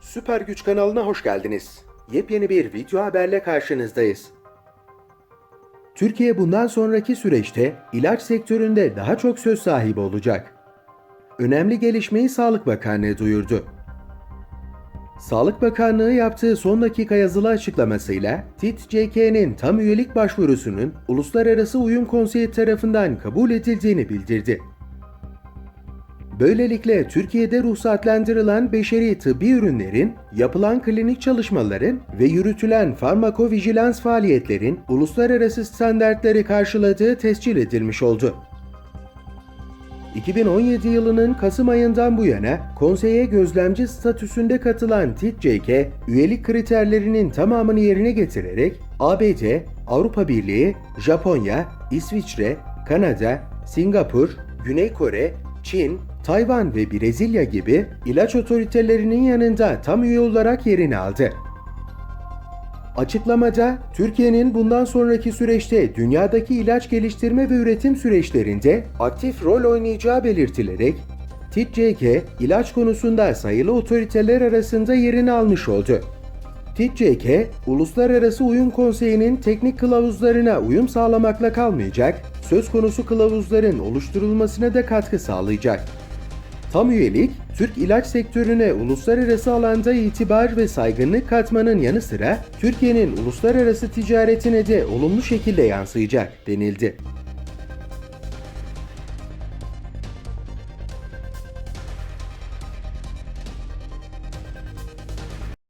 Süper Güç kanalına hoş geldiniz. Yepyeni bir video haberle karşınızdayız. Türkiye bundan sonraki süreçte ilaç sektöründe daha çok söz sahibi olacak. Önemli gelişmeyi Sağlık Bakanlığı duyurdu. Sağlık Bakanlığı yaptığı son dakika yazılı açıklamasıyla TİT-CK'nin tam üyelik başvurusunun Uluslararası Uyum Konseyi tarafından kabul edildiğini bildirdi. Böylelikle Türkiye'de ruhsatlandırılan beşeri tıbbi ürünlerin, yapılan klinik çalışmaların ve yürütülen farmakovijilans faaliyetlerin uluslararası standartları karşıladığı tescil edilmiş oldu. 2017 yılının Kasım ayından bu yana konseye gözlemci statüsünde katılan TİT-CK, üyelik kriterlerinin tamamını yerine getirerek ABD, Avrupa Birliği, Japonya, İsviçre, Kanada, Singapur, Güney Kore, Çin, Tayvan ve Brezilya gibi ilaç otoritelerinin yanında tam üye olarak yerini aldı. Açıklamada Türkiye'nin bundan sonraki süreçte dünyadaki ilaç geliştirme ve üretim süreçlerinde aktif rol oynayacağı belirtilerek TİT-CK ilaç konusunda sayılı otoriteler arasında yerini almış oldu. TİT-CK, Uluslararası Uyum Konseyi'nin teknik kılavuzlarına uyum sağlamakla kalmayacak, söz konusu kılavuzların oluşturulmasına da katkı sağlayacak. Tam üyelik, Türk ilaç sektörüne uluslararası alanda itibar ve saygınlık katmanın yanı sıra Türkiye'nin uluslararası ticaretine de olumlu şekilde yansıyacak denildi.